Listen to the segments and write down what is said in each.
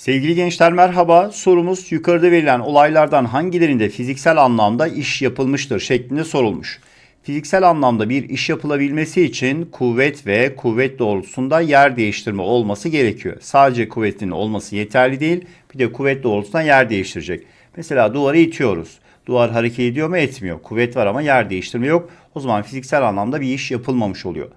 Sevgili gençler merhaba. Sorumuz yukarıda verilen olaylardan hangilerinde fiziksel anlamda iş yapılmıştır şeklinde sorulmuş. Fiziksel anlamda bir iş yapılabilmesi için kuvvet ve kuvvet doğrultusunda yer değiştirme olması gerekiyor. Sadece kuvvetin olması yeterli değil, bir de kuvvet doğrultusunda yer değiştirecek. Mesela duvarı itiyoruz. Duvar hareket ediyor mu etmiyor. Kuvvet var ama yer değiştirme yok. O zaman fiziksel anlamda bir iş yapılmamış oluyor.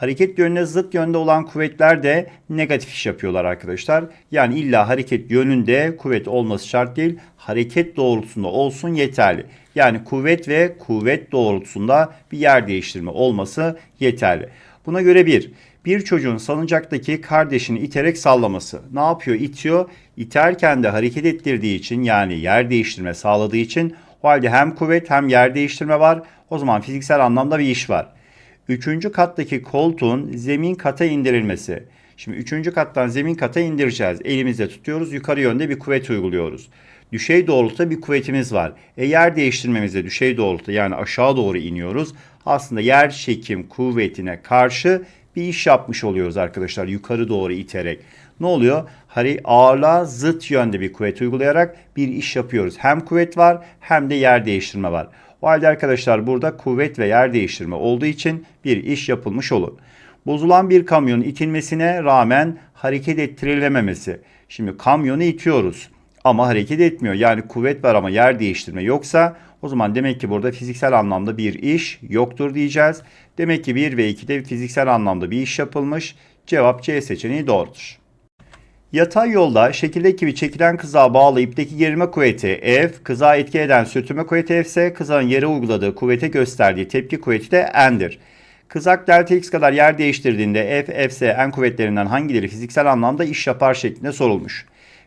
Hareket yönüne zıt yönde olan kuvvetler de negatif iş yapıyorlar arkadaşlar. Yani illa hareket yönünde kuvvet olması şart değil. Hareket doğrultusunda olsun yeterli. Yani kuvvet ve kuvvet doğrultusunda bir yer değiştirme olması yeterli. Buna göre bir, bir çocuğun salıncaktaki kardeşini iterek sallaması. Ne yapıyor? İtiyor. İterken de hareket ettirdiği için yani yer değiştirme sağladığı için o halde hem kuvvet hem yer değiştirme var. O zaman fiziksel anlamda bir iş var. Üçüncü kattaki koltuğun zemin kata indirilmesi. Şimdi üçüncü kattan zemin kata indireceğiz. Elimizde tutuyoruz. Yukarı yönde bir kuvvet uyguluyoruz. Düşey doğrultuda bir kuvvetimiz var. E yer değiştirmemizde düşey doğrultuda yani aşağı doğru iniyoruz. Aslında yer çekim kuvvetine karşı bir iş yapmış oluyoruz arkadaşlar yukarı doğru iterek. Ne oluyor? Hani ağırlığa zıt yönde bir kuvvet uygulayarak bir iş yapıyoruz. Hem kuvvet var hem de yer değiştirme var. O halde arkadaşlar burada kuvvet ve yer değiştirme olduğu için bir iş yapılmış olur. Bozulan bir kamyonun itilmesine rağmen hareket ettirilememesi. Şimdi kamyonu itiyoruz ama hareket etmiyor. Yani kuvvet var ama yer değiştirme yoksa o zaman demek ki burada fiziksel anlamda bir iş yoktur diyeceğiz. Demek ki 1 ve 2'de fiziksel anlamda bir iş yapılmış. Cevap C seçeneği doğrudur. Yatay yolda şekildeki gibi çekilen kızağa bağlı ipteki gerilme kuvveti F, kızağa etki eden sürtünme kuvveti F ise kızağın yere uyguladığı kuvvete gösterdiği tepki kuvveti de N'dir. Kızak delta x kadar yer değiştirdiğinde F, F ise N kuvvetlerinden hangileri fiziksel anlamda iş yapar şeklinde sorulmuş.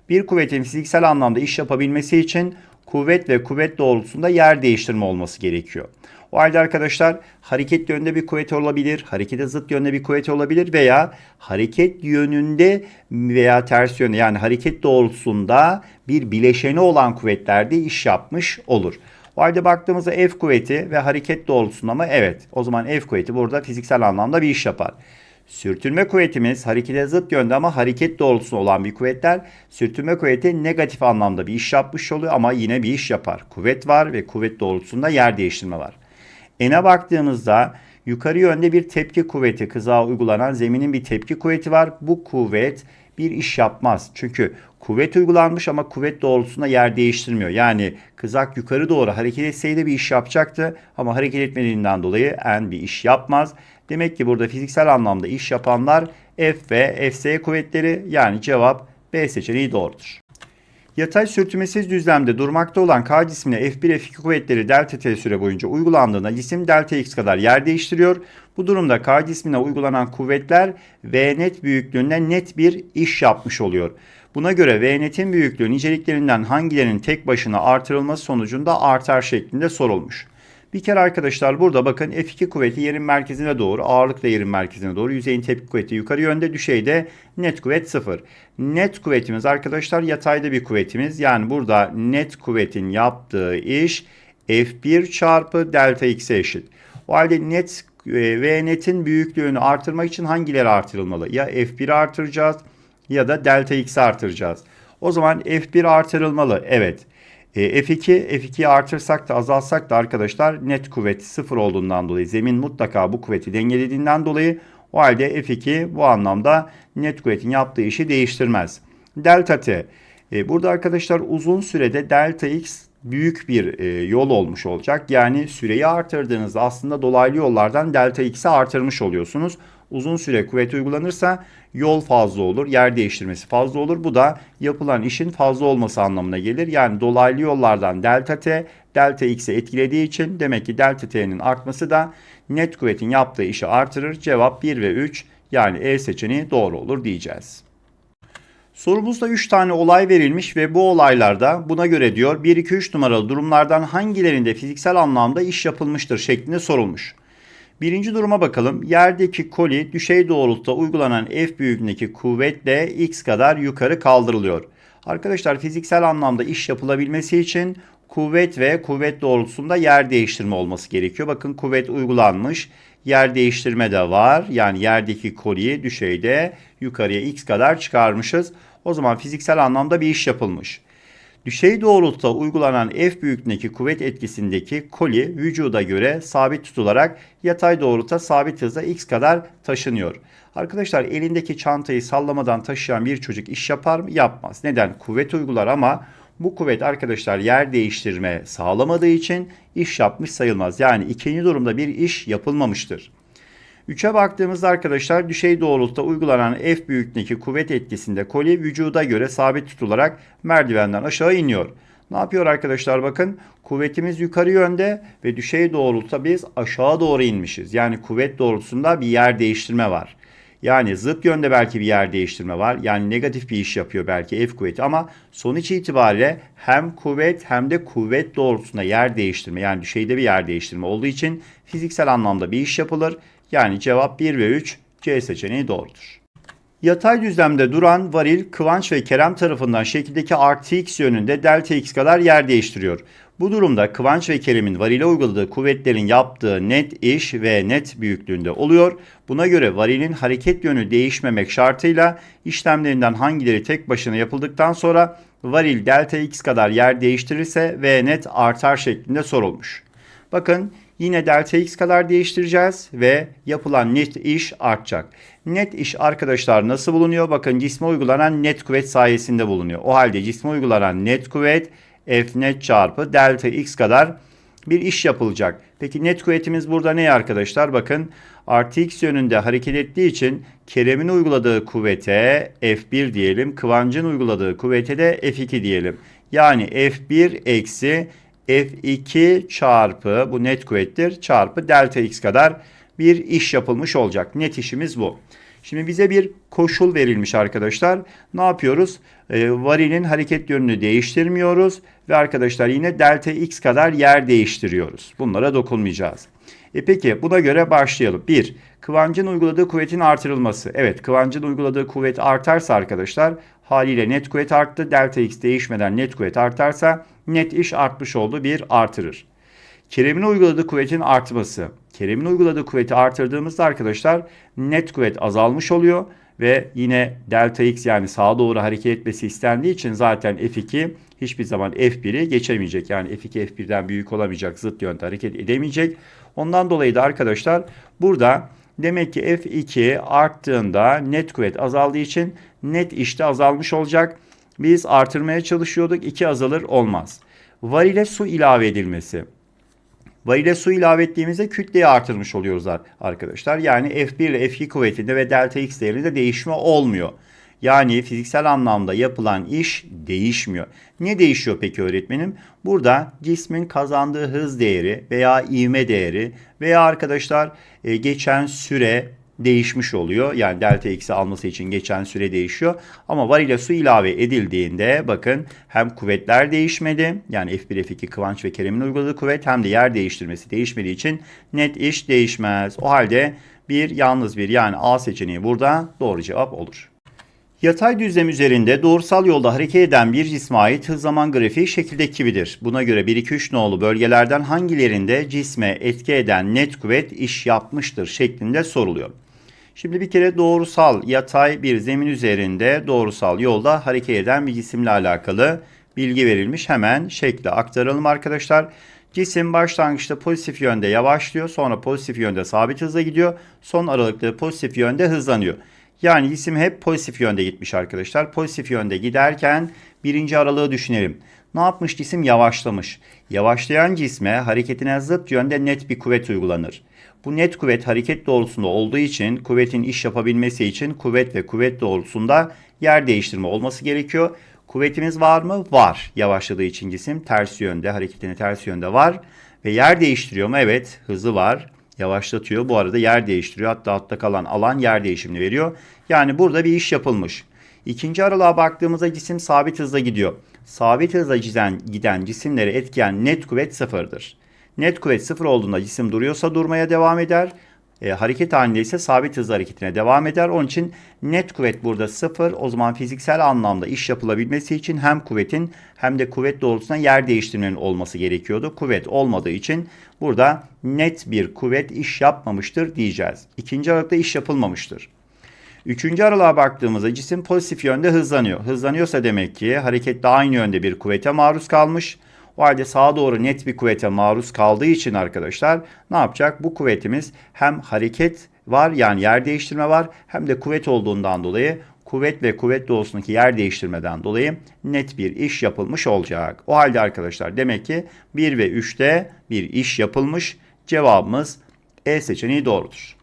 Bir kuvvetin fiziksel anlamda iş yapabilmesi için kuvvet ve kuvvet doğrultusunda yer değiştirme olması gerekiyor. O halde arkadaşlar hareket yönünde bir kuvvet olabilir, harekete zıt yönde bir kuvvet olabilir veya hareket yönünde veya ters yönde yani hareket doğrultusunda bir bileşeni olan kuvvetlerde iş yapmış olur. O halde baktığımızda F kuvveti ve hareket doğrultusunda mı? Evet. O zaman F kuvveti burada fiziksel anlamda bir iş yapar. Sürtünme kuvvetimiz harekete zıt yönde ama hareket doğrultusunda olan bir kuvvetler. Sürtünme kuvveti negatif anlamda bir iş yapmış oluyor ama yine bir iş yapar. Kuvvet var ve kuvvet doğrultusunda yer değiştirme var. N'e baktığımızda yukarı yönde bir tepki kuvveti kızağa uygulanan zeminin bir tepki kuvveti var. Bu kuvvet bir iş yapmaz. Çünkü kuvvet uygulanmış ama kuvvet doğrultusunda yer değiştirmiyor. Yani kızak yukarı doğru hareket etseydi bir iş yapacaktı ama hareket etmediğinden dolayı N bir iş yapmaz. Demek ki burada fiziksel anlamda iş yapanlar F ve Fs kuvvetleri yani cevap B seçeneği doğrudur. Yatay sürtünmesiz düzlemde durmakta olan K cismine F1 F2 kuvvetleri delta t süre boyunca uygulandığında cisim delta x kadar yer değiştiriyor. Bu durumda K cismine uygulanan kuvvetler V net büyüklüğünde net bir iş yapmış oluyor. Buna göre V netin büyüklüğü niceliklerinden hangilerinin tek başına artırılması sonucunda artar şeklinde sorulmuş. Bir kere arkadaşlar burada bakın F2 kuvveti yerin merkezine doğru, ağırlık da yerin merkezine doğru, yüzeyin tepki kuvveti yukarı yönde, düşeyde net kuvvet 0. Net kuvvetimiz arkadaşlar yatayda bir kuvvetimiz. Yani burada net kuvvetin yaptığı iş F1 çarpı delta x'e eşit. O halde net e, ve netin büyüklüğünü artırmak için hangileri artırılmalı? Ya F1'i artıracağız ya da delta x'i artıracağız. O zaman F1 artırılmalı. Evet. E, F2, F2'yi artırsak da azaltsak da arkadaşlar net kuvveti sıfır olduğundan dolayı zemin mutlaka bu kuvveti dengelediğinden dolayı o halde F2 bu anlamda net kuvvetin yaptığı işi değiştirmez. Delta T. E, burada arkadaşlar uzun sürede delta X büyük bir e, yol olmuş olacak. Yani süreyi artırdığınızda aslında dolaylı yollardan delta x'i artırmış oluyorsunuz. Uzun süre kuvvet uygulanırsa yol fazla olur, yer değiştirmesi fazla olur. Bu da yapılan işin fazla olması anlamına gelir. Yani dolaylı yollardan delta t, delta x'i etkilediği için demek ki delta t'nin artması da net kuvvetin yaptığı işi artırır. Cevap 1 ve 3 yani E seçeneği doğru olur diyeceğiz. Sorumuzda 3 tane olay verilmiş ve bu olaylarda buna göre diyor 1 2 3 numaralı durumlardan hangilerinde fiziksel anlamda iş yapılmıştır şeklinde sorulmuş. Birinci duruma bakalım. Yerdeki koli düşey doğrultuda uygulanan F büyüklüğündeki kuvvetle x kadar yukarı kaldırılıyor. Arkadaşlar fiziksel anlamda iş yapılabilmesi için kuvvet ve kuvvet doğrultusunda yer değiştirme olması gerekiyor. Bakın kuvvet uygulanmış. Yer değiştirme de var. Yani yerdeki koliyi düşeyde yukarıya x kadar çıkarmışız. O zaman fiziksel anlamda bir iş yapılmış. Düşey doğrultuda uygulanan F büyüklüğündeki kuvvet etkisindeki koli vücuda göre sabit tutularak yatay doğrultuda sabit hızla x kadar taşınıyor. Arkadaşlar elindeki çantayı sallamadan taşıyan bir çocuk iş yapar mı? Yapmaz. Neden? Kuvvet uygular ama bu kuvvet arkadaşlar yer değiştirme sağlamadığı için iş yapmış sayılmaz. Yani ikinci durumda bir iş yapılmamıştır. 3'e baktığımızda arkadaşlar düşey doğrultuda uygulanan F büyüklüğündeki kuvvet etkisinde koli vücuda göre sabit tutularak merdivenden aşağı iniyor. Ne yapıyor arkadaşlar bakın kuvvetimiz yukarı yönde ve düşey doğrultuda biz aşağı doğru inmişiz. Yani kuvvet doğrultusunda bir yer değiştirme var. Yani zıt yönde belki bir yer değiştirme var. Yani negatif bir iş yapıyor belki F kuvveti ama sonuç itibariyle hem kuvvet hem de kuvvet doğrultusunda yer değiştirme yani düşeyde bir yer değiştirme olduğu için fiziksel anlamda bir iş yapılır. Yani cevap 1 ve 3 C seçeneği doğrudur. Yatay düzlemde duran varil Kıvanç ve Kerem tarafından şekildeki artı x yönünde delta x kadar yer değiştiriyor. Bu durumda Kıvanç ve Kerem'in varile uyguladığı kuvvetlerin yaptığı net iş ve net büyüklüğünde oluyor. Buna göre varilin hareket yönü değişmemek şartıyla işlemlerinden hangileri tek başına yapıldıktan sonra varil delta x kadar yer değiştirirse v net artar şeklinde sorulmuş. Bakın Yine delta x kadar değiştireceğiz ve yapılan net iş artacak. Net iş arkadaşlar nasıl bulunuyor? Bakın cisme uygulanan net kuvvet sayesinde bulunuyor. O halde cisme uygulanan net kuvvet F net çarpı delta x kadar bir iş yapılacak. Peki net kuvvetimiz burada ne arkadaşlar? Bakın artı x yönünde hareket ettiği için Kerem'in uyguladığı kuvvete F1 diyelim. Kıvancın uyguladığı kuvvete de F2 diyelim. Yani F1 eksi F2 çarpı bu net kuvvettir çarpı delta x kadar bir iş yapılmış olacak. Net işimiz bu. Şimdi bize bir koşul verilmiş arkadaşlar. Ne yapıyoruz? E, varilin hareket yönünü değiştirmiyoruz ve arkadaşlar yine delta x kadar yer değiştiriyoruz. Bunlara dokunmayacağız. E peki buna göre başlayalım. 1. Kıvancın uyguladığı kuvvetin artırılması. Evet kıvancın uyguladığı kuvvet artarsa arkadaşlar haliyle net kuvvet arttı. Delta x değişmeden net kuvvet artarsa net iş artmış oldu. Bir artırır. Kerem'in uyguladığı kuvvetin artması. Kerem'in uyguladığı kuvveti artırdığımızda arkadaşlar net kuvvet azalmış oluyor ve yine delta x yani sağa doğru hareket etmesi istendiği için zaten F2 hiçbir zaman F1'i geçemeyecek. Yani F2 F1'den büyük olamayacak, zıt yönde hareket edemeyecek. Ondan dolayı da arkadaşlar burada demek ki F2 arttığında net kuvvet azaldığı için net işte azalmış olacak. Biz artırmaya çalışıyorduk. 2 azalır olmaz. Varile su ilave edilmesi. Varile su ilave ettiğimizde kütleyi artırmış oluyoruz arkadaşlar. Yani F1 ile F2 kuvvetinde ve delta x değerinde değişme olmuyor. Yani fiziksel anlamda yapılan iş değişmiyor. Ne değişiyor peki öğretmenim? Burada cismin kazandığı hız değeri veya ivme değeri veya arkadaşlar e, geçen süre değişmiş oluyor. Yani delta x'i alması için geçen süre değişiyor. Ama var ile su ilave edildiğinde bakın hem kuvvetler değişmedi. Yani F1, F2 Kıvanç ve Kerem'in uyguladığı kuvvet hem de yer değiştirmesi değişmediği için net iş değişmez. O halde bir yalnız bir yani A seçeneği burada doğru cevap olur. Yatay düzlem üzerinde doğrusal yolda hareket eden bir cisme ait hız zaman grafiği şekildeki gibidir. Buna göre 1-2-3 nolu bölgelerden hangilerinde cisme etki eden net kuvvet iş yapmıştır şeklinde soruluyor. Şimdi bir kere doğrusal yatay bir zemin üzerinde doğrusal yolda hareket eden bir cisimle alakalı bilgi verilmiş. Hemen şekle aktaralım arkadaşlar. Cisim başlangıçta pozitif yönde yavaşlıyor. Sonra pozitif yönde sabit hızla gidiyor. Son aralıkta pozitif yönde hızlanıyor. Yani cisim hep pozitif yönde gitmiş arkadaşlar. Pozitif yönde giderken birinci aralığı düşünelim. Ne yapmış cisim? Yavaşlamış. Yavaşlayan cisme hareketine zıt yönde net bir kuvvet uygulanır. Bu net kuvvet hareket doğrultusunda olduğu için kuvvetin iş yapabilmesi için kuvvet ve kuvvet doğrultusunda yer değiştirme olması gerekiyor. Kuvvetimiz var mı? Var. Yavaşladığı için cisim ters yönde, hareketini ters yönde var. Ve yer değiştiriyor mu? Evet. Hızı var. Yavaşlatıyor. Bu arada yer değiştiriyor. Hatta altta kalan alan yer değişimini veriyor. Yani burada bir iş yapılmış. İkinci aralığa baktığımızda cisim sabit hızla gidiyor. Sabit hızla giden, cisimleri etkileyen net kuvvet sıfırdır. Net kuvvet sıfır olduğunda cisim duruyorsa durmaya devam eder. E, hareket halinde ise sabit hız hareketine devam eder. Onun için net kuvvet burada sıfır. O zaman fiziksel anlamda iş yapılabilmesi için hem kuvvetin hem de kuvvet doğrultusunda yer değiştirmenin olması gerekiyordu. Kuvvet olmadığı için burada net bir kuvvet iş yapmamıştır diyeceğiz. İkinci aralıkta iş yapılmamıştır. Üçüncü aralığa baktığımızda cisim pozitif yönde hızlanıyor. Hızlanıyorsa demek ki harekette aynı yönde bir kuvvete maruz kalmış. O halde sağa doğru net bir kuvvete maruz kaldığı için arkadaşlar ne yapacak? Bu kuvvetimiz hem hareket var yani yer değiştirme var hem de kuvvet olduğundan dolayı kuvvet ve kuvvet doğrusundaki yer değiştirmeden dolayı net bir iş yapılmış olacak. O halde arkadaşlar demek ki 1 ve 3'te bir iş yapılmış. Cevabımız E seçeneği doğrudur.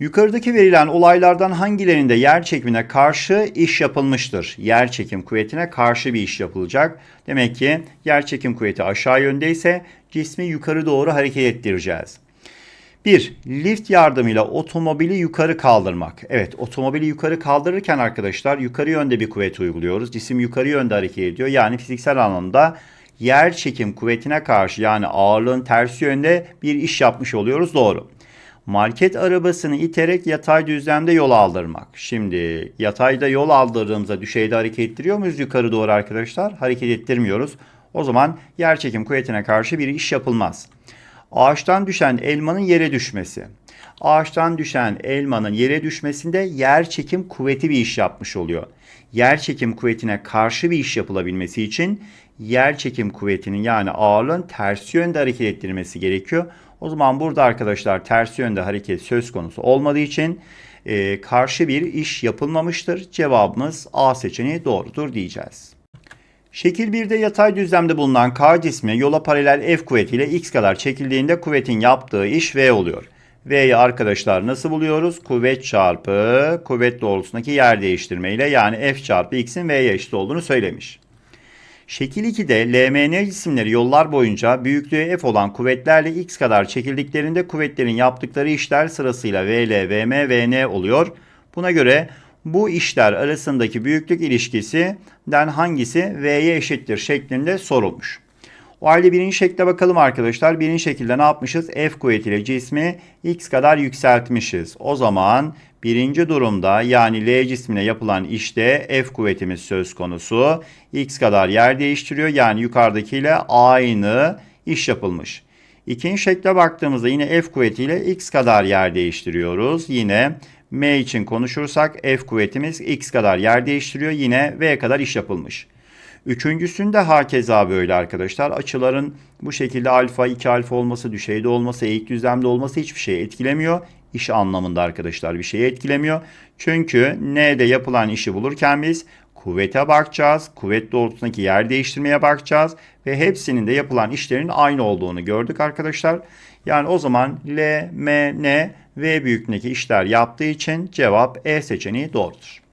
Yukarıdaki verilen olaylardan hangilerinde yer çekimine karşı iş yapılmıştır? Yer çekim kuvvetine karşı bir iş yapılacak. Demek ki yer çekim kuvveti aşağı yöndeyse cismi yukarı doğru hareket ettireceğiz. 1. Lift yardımıyla otomobili yukarı kaldırmak. Evet otomobili yukarı kaldırırken arkadaşlar yukarı yönde bir kuvvet uyguluyoruz. Cisim yukarı yönde hareket ediyor. Yani fiziksel anlamda yer çekim kuvvetine karşı yani ağırlığın tersi yönde bir iş yapmış oluyoruz. Doğru. Market arabasını iterek yatay düzlemde yol aldırmak. Şimdi yatayda yol aldırdığımızda düşeyde hareket ettiriyor muyuz yukarı doğru arkadaşlar? Hareket ettirmiyoruz. O zaman yer çekim kuvvetine karşı bir iş yapılmaz. Ağaçtan düşen elmanın yere düşmesi. Ağaçtan düşen elmanın yere düşmesinde yer çekim kuvveti bir iş yapmış oluyor. Yer çekim kuvvetine karşı bir iş yapılabilmesi için yer çekim kuvvetinin yani ağırlığın ters yönde hareket ettirmesi gerekiyor. O zaman burada arkadaşlar ters yönde hareket söz konusu olmadığı için e, karşı bir iş yapılmamıştır. Cevabımız A seçeneği doğrudur diyeceğiz. Şekil 1'de yatay düzlemde bulunan K cismi yola paralel F kuvvetiyle x kadar çekildiğinde kuvvetin yaptığı iş V oluyor. V'yi arkadaşlar nasıl buluyoruz? Kuvvet çarpı kuvvet doğrultusundaki yer değiştirme ile yani F çarpı x'in V'ye eşit olduğunu söylemiş. Şekil 2'de LMN cisimleri yollar boyunca büyüklüğü F olan kuvvetlerle x kadar çekildiklerinde kuvvetlerin yaptıkları işler sırasıyla VL, VM, VN oluyor. Buna göre bu işler arasındaki büyüklük ilişkisinden hangisi V'ye eşittir şeklinde sorulmuş. O halde birinci şekle bakalım arkadaşlar. Birinci şekilde ne yapmışız? F kuvvetiyle cismi x kadar yükseltmişiz. O zaman birinci durumda yani L cismine yapılan işte F kuvvetimiz söz konusu. X kadar yer değiştiriyor. Yani yukarıdakiyle aynı iş yapılmış. İkinci şekle baktığımızda yine F kuvvetiyle x kadar yer değiştiriyoruz. Yine M için konuşursak F kuvvetimiz x kadar yer değiştiriyor. Yine V kadar iş yapılmış. Üçüncüsünde hakeza böyle arkadaşlar. Açıların bu şekilde alfa, 2 alfa olması, düşeyde olması, eğik düzlemde olması hiçbir şey etkilemiyor. İş anlamında arkadaşlar bir şeyi etkilemiyor. Çünkü N'de yapılan işi bulurken biz kuvvete bakacağız. Kuvvet doğrultusundaki yer değiştirmeye bakacağız. Ve hepsinin de yapılan işlerin aynı olduğunu gördük arkadaşlar. Yani o zaman L, M, N, V büyüklüğündeki işler yaptığı için cevap E seçeneği doğrudur.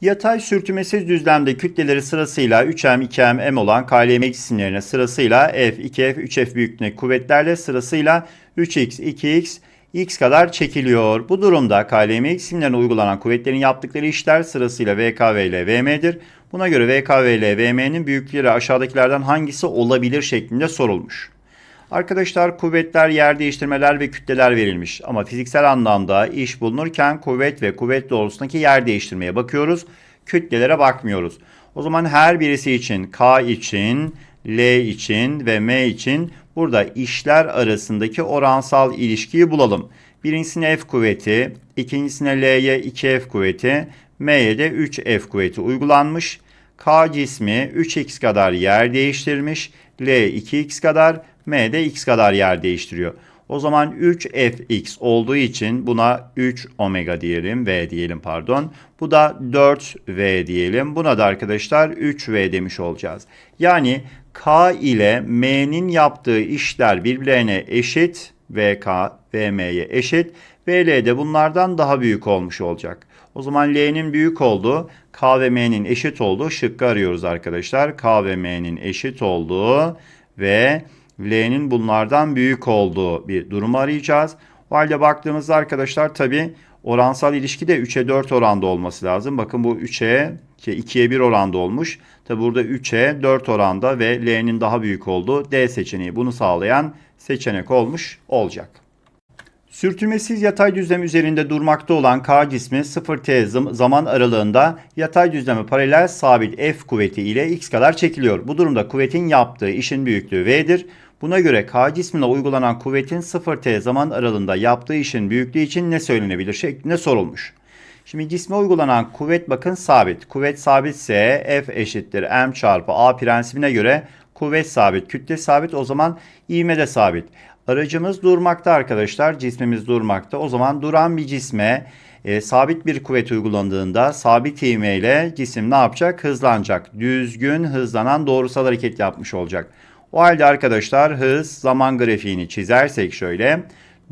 Yatay sürtünmesiz düzlemde kütleleri sırasıyla 3M, 2M, M olan KLM cisimlerine sırasıyla F, 2F, 3F büyüklüğündeki kuvvetlerle sırasıyla 3X, 2X, X kadar çekiliyor. Bu durumda KLM cisimlerine uygulanan kuvvetlerin yaptıkları işler sırasıyla VKV ile VM'dir. Buna göre VKV ile VM'nin büyüklükleri aşağıdakilerden hangisi olabilir şeklinde sorulmuş. Arkadaşlar kuvvetler, yer değiştirmeler ve kütleler verilmiş. Ama fiziksel anlamda iş bulunurken kuvvet ve kuvvet doğrultusundaki yer değiştirmeye bakıyoruz. Kütlelere bakmıyoruz. O zaman her birisi için K için, L için ve M için burada işler arasındaki oransal ilişkiyi bulalım. Birincisine F kuvveti, ikincisine L'ye 2F kuvveti, M'ye de 3F kuvveti uygulanmış. K cismi 3x kadar yer değiştirmiş, L 2x kadar, M de x kadar yer değiştiriyor. O zaman 3fx olduğu için buna 3 omega diyelim, v diyelim pardon. Bu da 4v diyelim. Buna da arkadaşlar 3v demiş olacağız. Yani k ile m'nin yaptığı işler birbirlerine eşit. vk, vm'ye eşit. vl de bunlardan daha büyük olmuş olacak. O zaman L'nin büyük olduğu, K ve M'nin eşit olduğu şıkkı arıyoruz arkadaşlar. K ve M'nin eşit olduğu ve L'nin bunlardan büyük olduğu bir durumu arayacağız. O halde baktığımızda arkadaşlar tabi oransal ilişki de 3'e 4 oranda olması lazım. Bakın bu 3'e 2'ye 1 oranda olmuş. Tabi burada 3'e 4 oranda ve L'nin daha büyük olduğu D seçeneği bunu sağlayan seçenek olmuş olacak. Sürtünmesiz yatay düzlem üzerinde durmakta olan K cismi 0t zaman aralığında yatay düzleme paralel sabit F kuvveti ile x kadar çekiliyor. Bu durumda kuvvetin yaptığı işin büyüklüğü V'dir. Buna göre K cismine uygulanan kuvvetin 0t zaman aralığında yaptığı işin büyüklüğü için ne söylenebilir şeklinde sorulmuş. Şimdi cisme uygulanan kuvvet bakın sabit. Kuvvet sabitse F eşittir M çarpı A prensibine göre kuvvet sabit, kütle sabit o zaman ivme de sabit. Aracımız durmakta arkadaşlar. Cismimiz durmakta. O zaman duran bir cisme e, sabit bir kuvvet uygulandığında sabit ivme ile cisim ne yapacak? Hızlanacak. Düzgün hızlanan doğrusal hareket yapmış olacak. O halde arkadaşlar hız zaman grafiğini çizersek şöyle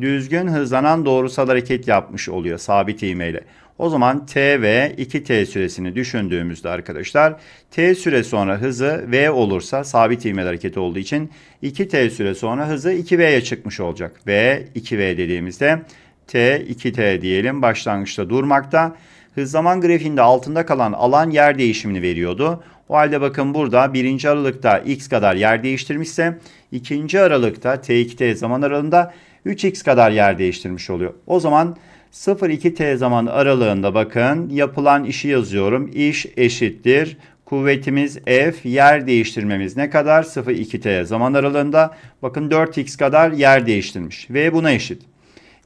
düzgün hızlanan doğrusal hareket yapmış oluyor sabit ivmeyle. O zaman t ve 2t süresini düşündüğümüzde arkadaşlar t süre sonra hızı v olursa sabit ivmeli hareket olduğu için 2t süre sonra hızı 2v'ye çıkmış olacak. V 2v dediğimizde t 2t diyelim başlangıçta durmakta. Zaman grafiğinde altında kalan alan yer değişimini veriyordu. O halde bakın burada birinci aralıkta x kadar yer değiştirmişse ikinci aralıkta t2t zaman aralığında 3x kadar yer değiştirmiş oluyor. O zaman 0-2t zaman aralığında bakın yapılan işi yazıyorum. İş eşittir. Kuvvetimiz F, yer değiştirmemiz ne kadar? 0-2t zaman aralığında. Bakın 4x kadar yer değiştirmiş. V buna eşit.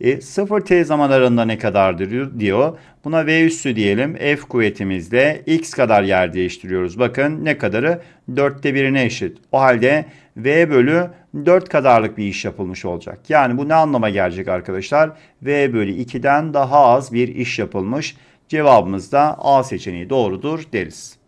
E, 0t zaman aralığında ne kadardır diyor. Buna v üssü diyelim. F kuvvetimizle x kadar yer değiştiriyoruz. Bakın ne kadarı? 4'te 1'ine eşit. O halde v bölü 4 kadarlık bir iş yapılmış olacak. Yani bu ne anlama gelecek arkadaşlar? v bölü 2'den daha az bir iş yapılmış. Cevabımız da A seçeneği doğrudur deriz.